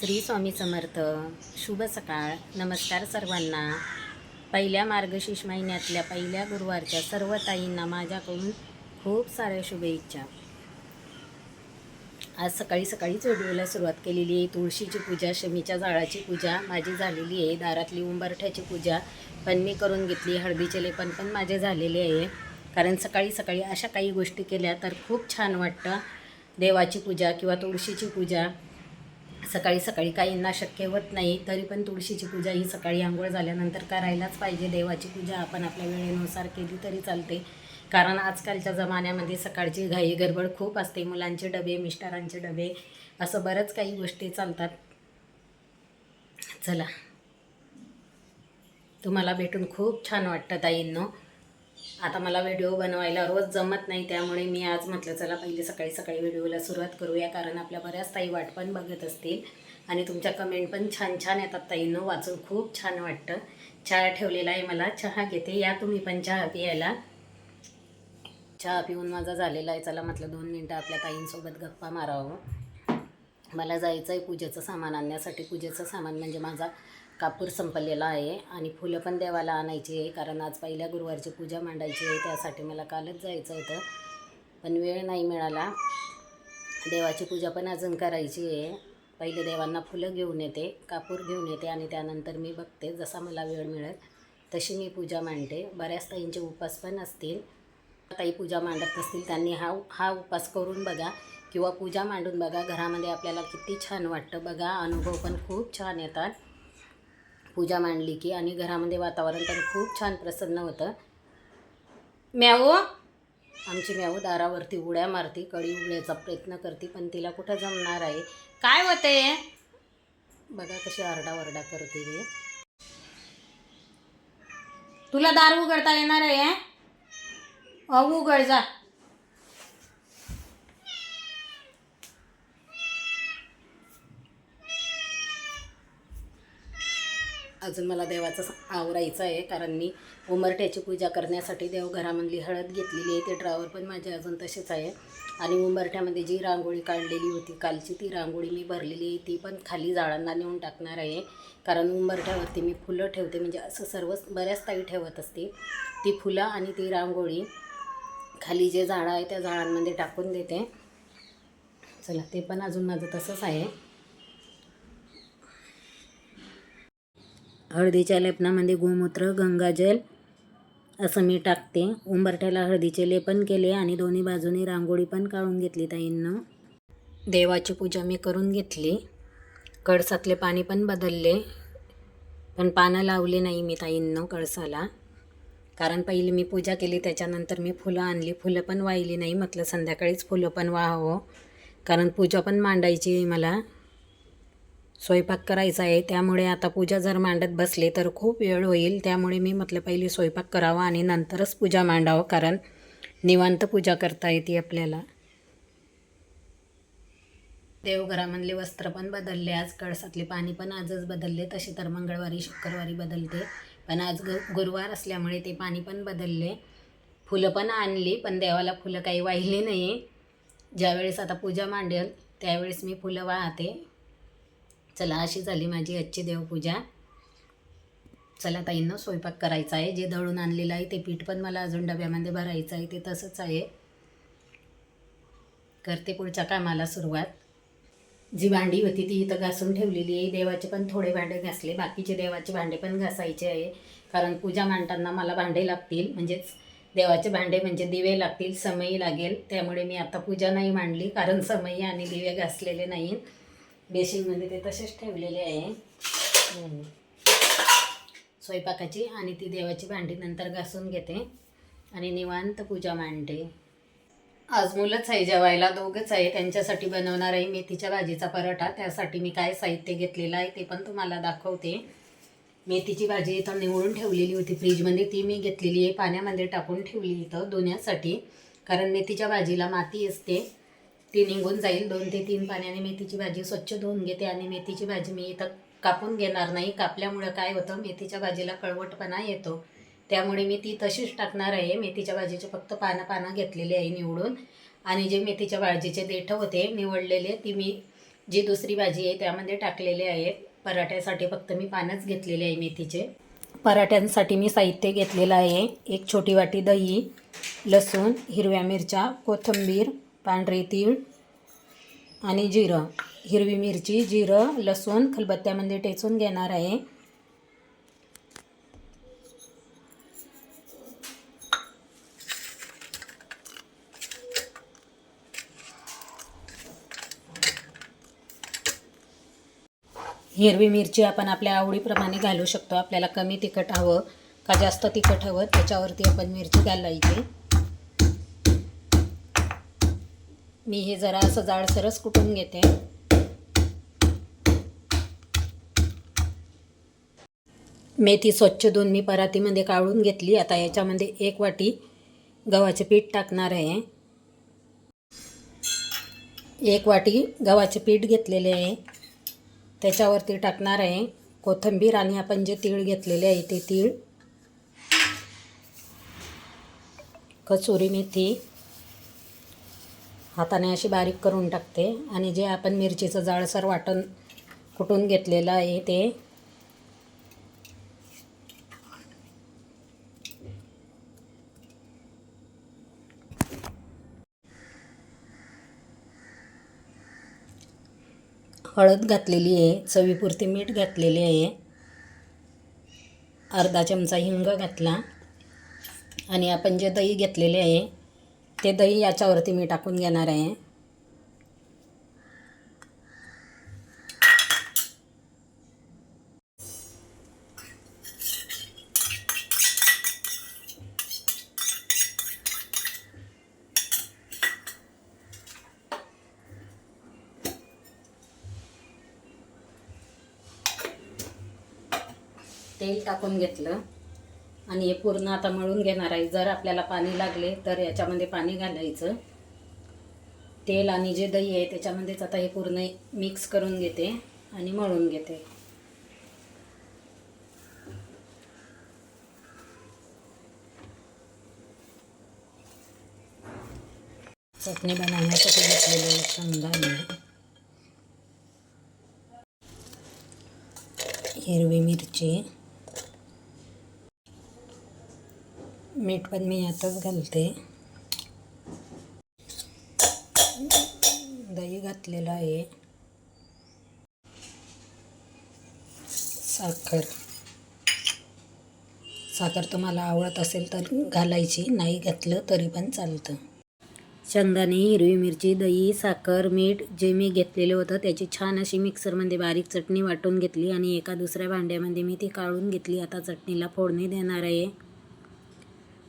श्री स्वामी समर्थ शुभ सकाळ. नमस्कार सर्वांना. पहिल्या मार्गशीर्ष महिन्यातल्या पहिल्या गुरुवारच्या सर्व ताईंना माझ्याकडून खूप साऱ्या शुभेच्छा. आज सकाळी सकाळीच व्हिडिओला सुरुवात केलेली आहे. तुळशीची पूजा शमीच्या जाळाची पूजा माझी झालेली आहे. दारातली उंबरठ्याची पूजा पण मी करून घेतली. हळदीचे लेपन पण माझे झालेले आहे. कारण सकाळी सकाळी अशा काही गोष्टी केल्या तर खूप छान वाटतं. देवाची पूजा किंवा तुळशीची पूजा सकाळी सकाळी काहींना शक्य होत नाही तरी पण तुळशीची पूजा ही सकाळी आंघोळ झाल्यानंतर करायलाच पाहिजे. देवाची पूजा आपण आपल्या वेळेनुसार केली तरी चालते. कारण आजकालच्या जमान्यामध्ये सकाळची घाई गडबड खूप असते. मुलांचे डबे मिस्टरांचे डबे असं बरंच काही गोष्टी चालतात. चला. तुम्हाला भेटून खूप छान वाटतं ताईंनो. आता मला व्हिडिओ बनवायला रोज जमत नाही त्यामुळे मी आज म्हटलं चला पहिले सकाळी सकाळी व्हिडिओला सुरुवात करूया कारण आपल्या बऱ्याच ताई वाट पण बघत असतील. आणि तुमच्या कमेंट पण छान छान येतात ताईंनो वाचून खूप छान वाटतं. चहा ठेवलेला आहे मला चहा घेते या तुम्ही पण चहा प्यायला. चहा पिऊन माझा झालेला आहे चला म्हटलं दोन मिनटं आपल्या ताईंसोबत गप्पा मारावं. मला जायचं आहे पूजेचं सामान आणण्यासाठी पूजेचं सामान म्हणजे माझा कापूर संपलेला आहे आणि फुलं पण देवाला आणायची आहे कारण आज पहिल्या गुरुवारची पूजा मांडायची आहे त्यासाठी मला कालच जायचं होतं. पण वेळ नाही मिळाला. देवाची पूजा पण अजून करायची आहे. पहिले देवांना फुलं घेऊन येते कापूर घेऊन येते आणि त्यानंतर मी बघते जसा मला वेळ मिळेल तशी मी पूजा मांडते. बऱ्याच ताईंचे उपास पण असतील. ताई पूजा मांडत असतील त्यांनी हा हा उपास करून बघा किंवा पूजा मांडून बघा. घरामध्ये आपल्याला किती छान वाटतं बघा. अनुभव पण खूप छान येतात. पूजा मांडली की आणि घरामध्ये वातावरण पण खूप छान प्रसन्न होतं. म्यावो? आमची म्यावो दारावरती उड्या मारती कळी उडण्याचा प्रयत्न करते पण तिला कुठं जमणार आहे? काय होते बघा कशी आरडाओरडा करते हे तुला दार उघडता येणार आहे अहो उघड जा. अजून मला देवाचं आवरायचं आहे कारण मी उंबरठ्याची पूजा करण्यासाठी देवघरामधली हळद घेतलेली आहे ते ड्रावर पण माझे अजून तसेच आहे. आणि उंबरठ्यामध्ये जी रांगोळी काढलेली होती कालची ती रांगोळी मी भरलेली आहे ती पण खाली झाडांना नेऊन टाकणार आहे. कारण उंबरठ्यावरती मी फुलं ठेवते म्हणजे असं सर्वच बऱ्याच ताई ठेवत असते ती फुलं आणि ती रांगोळी खाली जे झाडं आहे त्या झाडांमध्ये टाकून देते. चला ते पण अजून माझं तसंच आहे. हळदीच्या लेपनामध्ये गोमूत्र गंगाजल असं मी टाकते. उंबरठ्याला हळदीचे लेपन केले आणि दोन्ही बाजूनी रांगोळी पण काढून घेतली ताईंनं. देवाची पूजा मी करून घेतली. कळसातले पाणी पण बदलले. पण पानं लावली नाही मी ताईंनं कळसाला. कारण पहिली मी पूजा केली त्याच्यानंतर मी फुलं आणली. फुलं पण वाहिली नाही. म्हटलं संध्याकाळीच फुलं पण वाहावं. कारण पूजा पण मांडायची मला. स्वयंपाक करायचा आहे. त्यामुळे आता पूजा जर मांडत बसले तर खूप वेळ होईल. त्यामुळे मी म्हटलं पहिले स्वयंपाक करावा आणि नंतरच पूजा मांडावं कारण निवांत पूजा करता येते आपल्याला. देवघरामधले वस्त्र पण बदलले. आज कळसातले पाणी पण आजच बदलले. तसे तर मंगळवारी शुक्रवारी बदलते. पण आज ग गुरुवार असल्यामुळे ते पाणी पण बदलले. फुलं पण आणली पण देवाला फुलं काही वाहिली नाही. ज्यावेळेस आता पूजा मांडेल त्यावेळेस मी फुलं वाहते. चला अशी झाली माझी आजची देवपूजा. चला ताईंना स्वयंपाक करायचा आहे. जे दळून आणलेलं आहे ते पीठ पण मला अजून डब्यामध्ये भरायचं आहे ते तसंच आहे. करते पुढच्या कामाला सुरुवात. जी भांडी होती ती इथं घासून ठेवलेली आहे. देवाचे पण थोडे भांडे घासले. बाकीचे देवाचे भांडे पण घासायचे आहे. कारण पूजा मांडताना मला भांडे लागतील. म्हणजेच देवाचे भांडे म्हणजे दिवे लागतील समयी लागेल. त्यामुळे मी आता पूजा नाही मांडली कारण समयी आणि दिवे घासलेले नाही बेसिनमध्ये ते तसेच ठेवलेले आहे. स्वयंपाकाची आणि ती देवाची भांडी नंतर घासून घेते. आणि निवांत पूजा मांडते. आज मुलंच आहे जेवायला दोघंच आहे. त्यांच्यासाठी बनवणार आहे मेथीच्या भाजीचा पराठा. त्यासाठी मी काय साहित्य घेतलेलं आहे ते पण तुम्हाला दाखवते. मेथीची भाजी इथं निवडून ठेवलेली होती. फ्रीजमध्ये ती मी घेतलेली आहे. पाण्यामध्ये टाकून ठेवली इथं धुण्यासाठी कारण मेथीच्या भाजीला माती असते. ती निघून जाईल दोन ते तीन पाण्याने. मेथीची भाजी स्वच्छ धुवून घेते आणि मेथीची भाजी मी इथं कापून घेणार नाही. कापल्यामुळं काय होतं मेथीच्या भाजीला कळवटपणा येतो. त्यामुळे मी ती तशीच टाकणार आहे. मेथीच्या भाजीचे फक्त पानं पानं घेतलेली आहे निवडून. आणि जे मेथीच्या भाजीचे देठं होते निवडलेले ती मी जी दुसरी भाजी आहे त्यामध्ये टाकलेले आहे. पराठ्यासाठी फक्त मी पानच घेतलेले आहे मेथीचे. पराठ्यांसाठी मी साहित्य घेतलेलं आहे. एक छोटी वाटी दही लसूण हिरव्या मिरच्या कोथिंबीर पांढरे तीळ आणि जिरं. हिरवी मिरची जिरं लसूण खलबत्त्यामध्ये टेचून घेणार आहे. हिरवी मिरची आपण आपल्या आवडीप्रमाणे घालू शकतो. आपल्याला कमी तिखट हवं का जास्त तिखट हवं त्याच्यावरती आपण मिरची घालायची. मी हे जरा असं जाडसरच कुटून घेते. मेथी स्वच्छ धुवून मी परातीमध्ये काढून घेतली. आता याच्यामध्ये एक वाटी गव्हाचे पीठ टाकणार आहे. एक वाटी गव्हाचे पीठ घेतलेले आहे. त्याच्यावरती टाकणार आहे कोथिंबीर आणि आपण जे तीळ घेतलेले आहे ते तीळ. कसुरी मेथी. हाताने अशी बारीक करून टाकते. आणि जे आपण मिरचीचं जाळसर वाटण कुटून घेतलेलं आहे ते हळद घातलेली आहे चवीपुरती मीठ घातलेले आहे. अर्धा चमचा हिंग घातला. आणि आपण जे दही घेतलेले आहे ते दही याच्यावरती मी टाकून घेणार आहे. तेल टाकून घेतलं. आणि हे पूर्ण आता मळून घेणार आहे. जर आपल्याला पाणी लागले तर याच्यामध्ये पाणी घालायचं. तेल आणि जे दही आहे त्याच्यामध्येच आता हे पूर्ण मिक्स करून घेते आणि मळून घेते. चटणी बनवण्यासाठी घेतलेले शेंगदाणे. हिरवी मिरची. मीठ पण मी यातच घालते. दही घातलेलं आहे. साखर. साखर तुम्हाला आवडत असेल तर घालायची नाही घातलं तरी पण चालतं. शेंगदाणे हिरवी मिरची दही साखर मीठ जे मी घेतलेलं होतं त्याची छान अशी मिक्सरमध्ये बारीक चटणी वाटून घेतली आणि एका दुसऱ्या भांड्यामध्ये मी ती काढून घेतली. आता चटणीला फोडणी देणार आहे.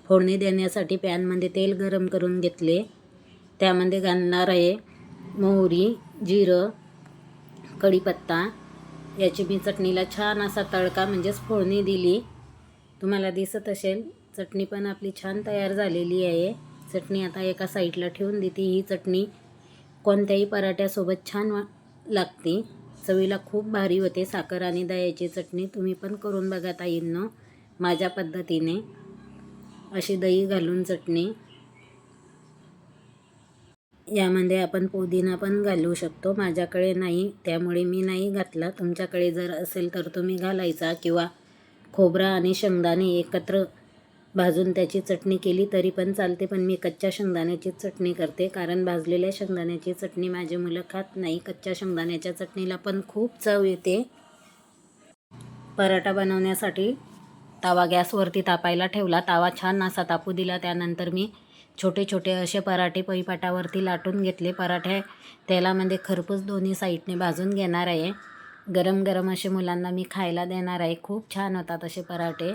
फोडणी देण्यासाठी पॅनमध्ये तेल गरम करून घेतले. त्यामध्ये घालणार आहे मोहरी जिरं कढीपत्ता. याची मी चटणीला छान असा तडका म्हणजेच फोडणी दिली. तुम्हाला दिसत असेल चटणी पण आपली छान तयार झालेली आहे. चटणी आता एका साईडला ठेवून देते. ही चटणी कोणत्याही पराठ्यासोबत छान लागते. चवीला खूप भारी होते. साखर आणि दह्याची चटणी तुम्ही पण करून बघा ताईंनो. माझ्या पद्धतीने. अशी दही घालून चटणी. यामध्ये आपण पुदिना पण घालू शकतो. माझ्याकडे नाही त्यामुळे मी नाही घातला. तुमच्याकडे जर असेल तर तुम्ही घालायचा किंवा खोबरा आणि शेंगदाणे एकत्र भाजून त्याची चटणी केली तरी पण चालते पण मी कच्च्या शेंगदाण्याची चटणी करते. कारण भाजलेल्या शेंगदाण्याची चटणी माझी मुलं खात नाही. कच्च्या शेंगदाण्याच्या चटणीला पण खूप चव येते. पराठा बनवण्यासाठी तवा गॅसवरती तापायला ठेवला. तावा छान असा तापू दिला. त्यानंतर मी छोटे छोटे असे पराठे पैपाटावरती लाटून घेतले. पराठे तेलामध्ये म्हणजे खरपूस दोन्ही साईडने भाजून घेणार आहे. गरम गरम असे मुलांना मी खायला देणार आहे. खूप छान होतात असे पराठे.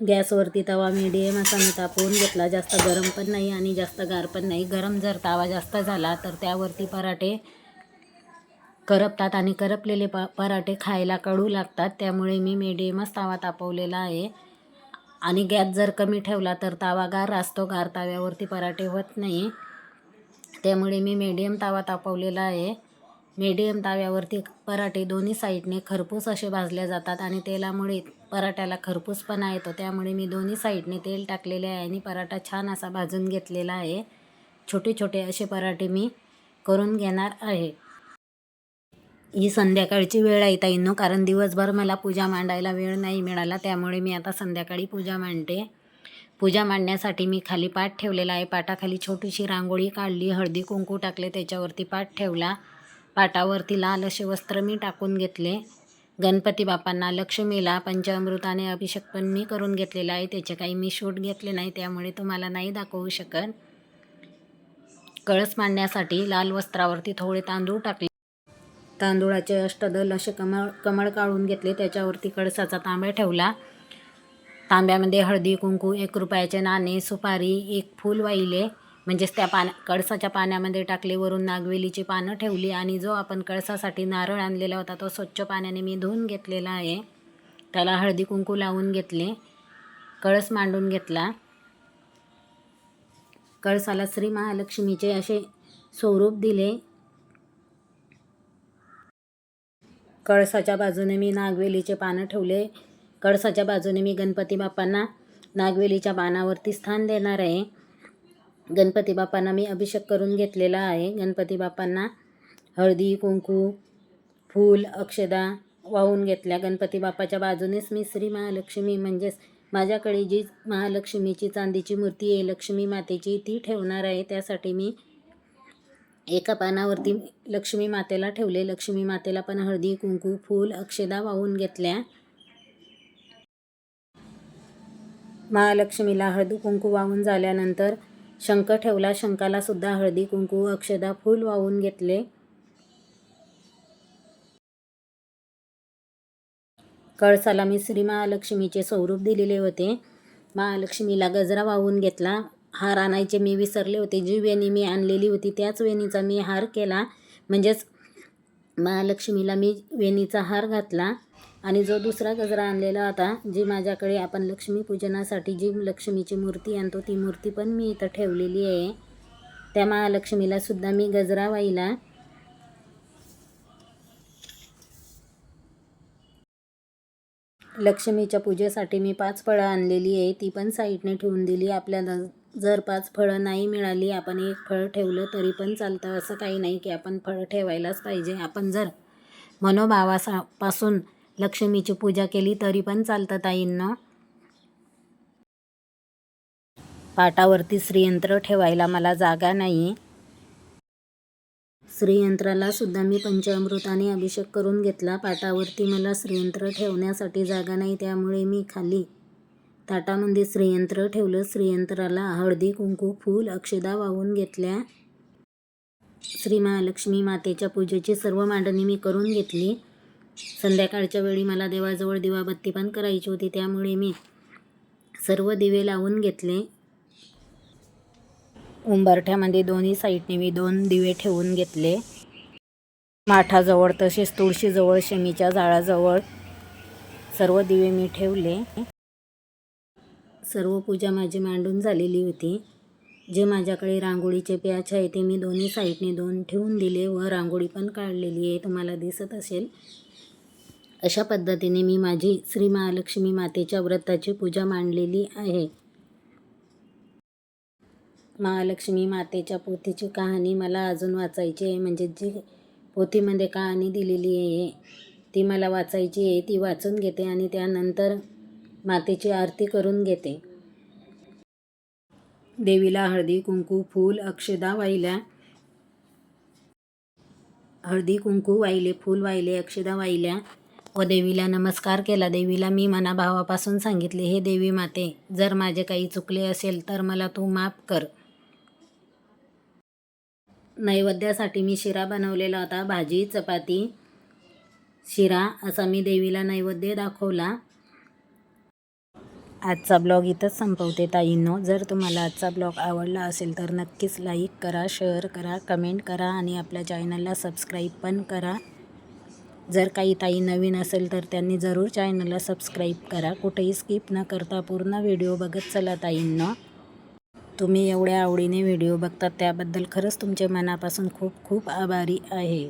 गॅसवरती तवा मिडियम असा मी तापवून घेतला. जास्त गरम पण नाही आणि जास्त गार पण नाही. गरम जर तवा जास्त झाला तर त्यावरती पराठे करपतात आणि करपलेले प पराठे खायला कडू लागतात. त्यामुळे मी मिडियमच तावा तापवलेला आहे. आणि गॅस जर कमी ठेवला तर तावा गार असतो गार ताव्यावरती पराठे होत नाही. त्यामुळे मी मीडियम तावा तापवलेला आहे. मीडियम ताव्यावरती पराठे दोन्ही साईडने खरपूस असे भाजले जातात आणि तेलामुळे पराठ्याला खरपूसपणा येतो. त्यामुळे मी दोन्ही साईडने तेल टाकलेले आहे आणि पराठा छान असा भाजून घेतलेला आहे. छोटे छोटे असे पराठे मी करून घेणार आहे. ही संध्याकाळची वेळ आहे ताईंनो कारण दिवसभर मला पूजा मांडायला वेळ नाही मिळाला त्यामुळे मी आता संध्याकाळी पूजा मांडते. पूजा मांडण्यासाठी मी खाली पाठ ठेवलेला आहे. पाटाखाली छोटीशी रांगोळी काढली हळदी कुंकू टाकले त्याच्यावरती पाठ ठेवला. पाटावरती लाल असे वस्त्र मी टाकून घेतले. गणपती बाप्पांना लक्ष्मीला पंचामृताने अभिषेक पण मी करून घेतलेला आहे. त्याचे काही मी शूट घेतले नाही त्यामुळे तुम्हाला नाही दाखवू शकत. कळस मांडण्यासाठी लाल वस्त्रावरती थोडे तांदूळ टाकले. तांदूळाचे अष्टदल असे कमळ कमळ काढून घेतले. त्याच्यावरती कळसाचा तांब्या ठेवला. तांब्यामध्ये हळदी कुंकू एक रुपयाचे नाणे सुपारी एक फूल वाहिले. म्हणजेच त्या पाण्या कळसाच्या पाण्यामध्ये टाकले. वरून नागवेलीची पानं ठेवली आणि जो आपण कळसासाठी नारळ आणलेला होता तो स्वच्छ पाण्याने मी धुवून घेतलेला आहे. त्याला हळदी कुंकू लावून घेतले. कळस मांडून घेतला. कळसाला श्री महालक्ष्मीचे असे स्वरूप दिले. कळसाच्या बाजूने मी नागवेलीचे पानं ठेवले. कळसाच्या बाजूने मी गणपती बाप्पांना नागवेलीच्या पानावरती स्थान देणार आहे. गणपती बाप्पांना मी अभिषेक करून घेतलेला आहे. गणपती बाप्पांना हळदी कुंकू फूल अक्षदा वाहून घेतल्या. गणपती बाप्पाच्या बाजूनेच मी श्री महालक्ष्मी म्हणजेच माझ्याकडे जी महालक्ष्मीची चांदीची मूर्ती आहे लक्ष्मी मातेची ती ठेवणार आहे. त्यासाठी मी एका पानावरती लक्ष्मी मातेला ठेवले. लक्ष्मी मातेला पण हळदी कुंकू फूल अक्षदा वाहून घेतल्या. महालक्ष्मीला हळदी कुंकू वाहून झाल्यानंतर शंख ठेवला. शंखाला सुद्धा हळदी कुंकू अक्षदा फूल वाहून घेतले. कळसाला मी श्री महालक्ष्मीचे स्वरूप दिलेले होते. महालक्ष्मीला गजरा वाहून घेतला. हार आणायचे मी विसरले होते. जी वेणी मी आणलेली होती त्याच वेणीचा मी हार केला. म्हणजेच महालक्ष्मीला मी वेणीचा हार घातला. आणि जो दुसरा गजरा आणलेला होता जी माझ्याकडे आपण लक्ष्मीपूजनासाठी जी लक्ष्मीची मूर्ती आणतो ती मूर्ती पण मी इथं ठेवलेली आहे. त्या महालक्ष्मीला सुद्धा मी गजरा वाहिला. लक्ष्मीच्या पूजेसाठी मी पाच फळं आणलेली आहे. ती पण साईडने ठेवून दिली आपल्याला. जर पाच फळं नाही मिळाली आपण एक फळ ठेवलं तरी पण चालतं. असं काही नाही की आपण फळं ठेवायलाच पाहिजे. आपण जर मनोभावासापासून लक्ष्मीची पूजा केली तरी पण चालतं ताईंना. पाटावरती श्रीयंत्र ठेवायला मला जागा नाही. श्रीयंत्राला सुद्धा मी पंचामृताने अभिषेक करून घेतला. पाटावरती मला श्रीयंत्र ठेवण्यासाठी जागा नाही त्यामुळे मी खाली ताटामध्ये श्रीयंत्र ठेवलं. श्रीयंत्राला हळदी कुंकू फूल अक्षदा वाहून घेतल्या. श्री महालक्ष्मी मातेच्या पूजेची सर्व मांडणी मी करून घेतली. संध्याकाळच्या वेळी मला देवाजवळ दिवाबत्ती पण करायची होती. त्यामुळे मी सर्व दिवे लावून घेतले. उंबरठ्यामध्ये दोन्ही साईडने मी दोन दिवे ठेवून घेतले. माठाजवळ तसेच तुळशीजवळ शमीच्या झाडाजवळ सर्व दिवे मी ठेवले. सर्व पूजा माझी मांडून झालेली होती. जे माझ्याकडे रांगोळीचे प्याच आहे ते मी दोन्ही साईडने दोन ठेवून दिले व रांगोळी पण काढलेली आहे. तुम्हाला दिसत असेल. अशा पद्धतीने मी माझी श्री महालक्ष्मी मातेच्या व्रताची पूजा मांडलेली आहे. महालक्ष्मी मातेच्या पोथीची कहाणी मला अजून वाचायची आहे. म्हणजे जी पोथीमध्ये कहाणी दिलेली आहे ती मला वाचायची आहे ती वाचून घेते आणि त्यानंतर मातेची आरती करून घेते. देवीला हळदी कुंकू फूल अक्षदा वाहिल्या. हळदी कुंकू वाहिले फूल वाहिले अक्षदा वाहिल्या. व देवीला नमस्कार केला. देवीला मी मनाभावापासून सांगितले हे देवी माते जर माझे काही चुकले असेल तर मला तू माफ कर. नैवेद्यासाठी मी शिरा बनवलेला होता भाजी चपाती शिरा असा मी देवीला नैवेद्य दाखवला. आजचा ब्लॉग इथंच संपवते ताईंनो. जर तुम्हाला आजचा ब्लॉग आवडला असेल तर नक्कीच लाईक करा शेअर करा कमेंट करा आणि आपल्या चॅनलला सबस्क्राईब पण करा. जर काही ताई नवीन असेल तर त्यांनी जरूर चॅनलला सबस्क्राईब करा. कुठेही स्किप न करता पूर्ण व्हिडिओ बघत चला ताईंनो. तुम्ही एवढ्या आवडीने व्हिडिओ बघतात त्याबद्दल खरंच तुमचे मनापासून खूप खूप आभारी आहे.